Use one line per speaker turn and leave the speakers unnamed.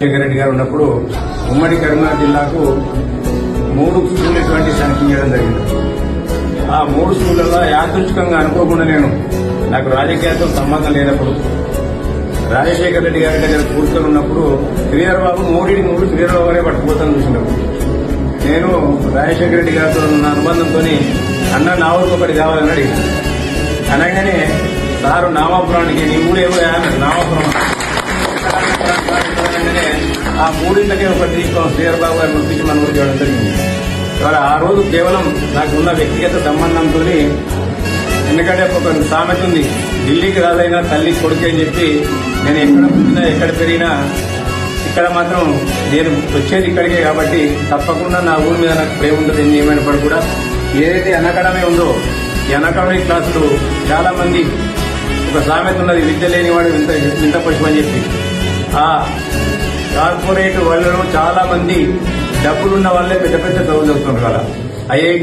రాజశేఖర రెడ్డి గారు ఉన్నప్పుడు ఉమ్మడి కరీంనగర్ జిల్లాకు మూడు స్కూల్ ఇటువంటి శాంక్షన్ చేయడం జరిగింది. ఆ మూడు స్కూళ్ళల్లో యాదృచ్ఛికంగా అనుకోకుండా నేను నాకు రాజకీయాలతో సంబంధం లేనప్పుడు రాజశేఖర రెడ్డి గారి దగ్గర కూర్చొని ఉన్నప్పుడు శ్రీధర్ బాబు మూడింటి మూడు శ్రీధర్ బాబు అనే పట్టుకుపోతాను చూసినప్పుడు నేను రాజశేఖర రెడ్డి గారితో ఉన్న అనుబంధంతో అన్న నా ఊరికి ఒకటి కావాలని అడిగాను. అనగానే సారు నామాపురానికి నీ ఊరు ఏమో అన్నాడు. ఆ మూడింటికే ఒక తీసుకొని శ్రీధర్ బాబు గారిని మనం మన ఊరికి జరిగింది. ఇవాళ ఆ రోజు కేవలం నాకు ఉన్న వ్యక్తిగత సంబంధంతో ఎందుకంటే ఒక సామెత ఉంది ఢిల్లీకి రాదైనా తల్లి కొడుకు అని చెప్పి నేను ఎక్కడ పుట్టినా ఎక్కడ పెరిగినా ఇక్కడ మాత్రం నేను వచ్చేది ఇక్కడికే కాబట్టి తప్పకుండా నా ఊరి మీద నాకు ప్రేమ ఉంటుంది ఎన్ని ఏమైనప్పుడు కూడా ఏదైతే అనకడమే ఉందో ఈ అనకడమే క్లాసులు చాలా మంది ఒక సామెత ఉన్నది విద్య లేనివాడు వింత వింత పశువు అని చెప్పి. ఆ కార్పొరేట్ వాళ్ళలో చాలా మంది డబ్బులున్న వాళ్ళే పెద్ద పెద్ద చదువులు చదువుతున్నారు కదా. ఐఐటి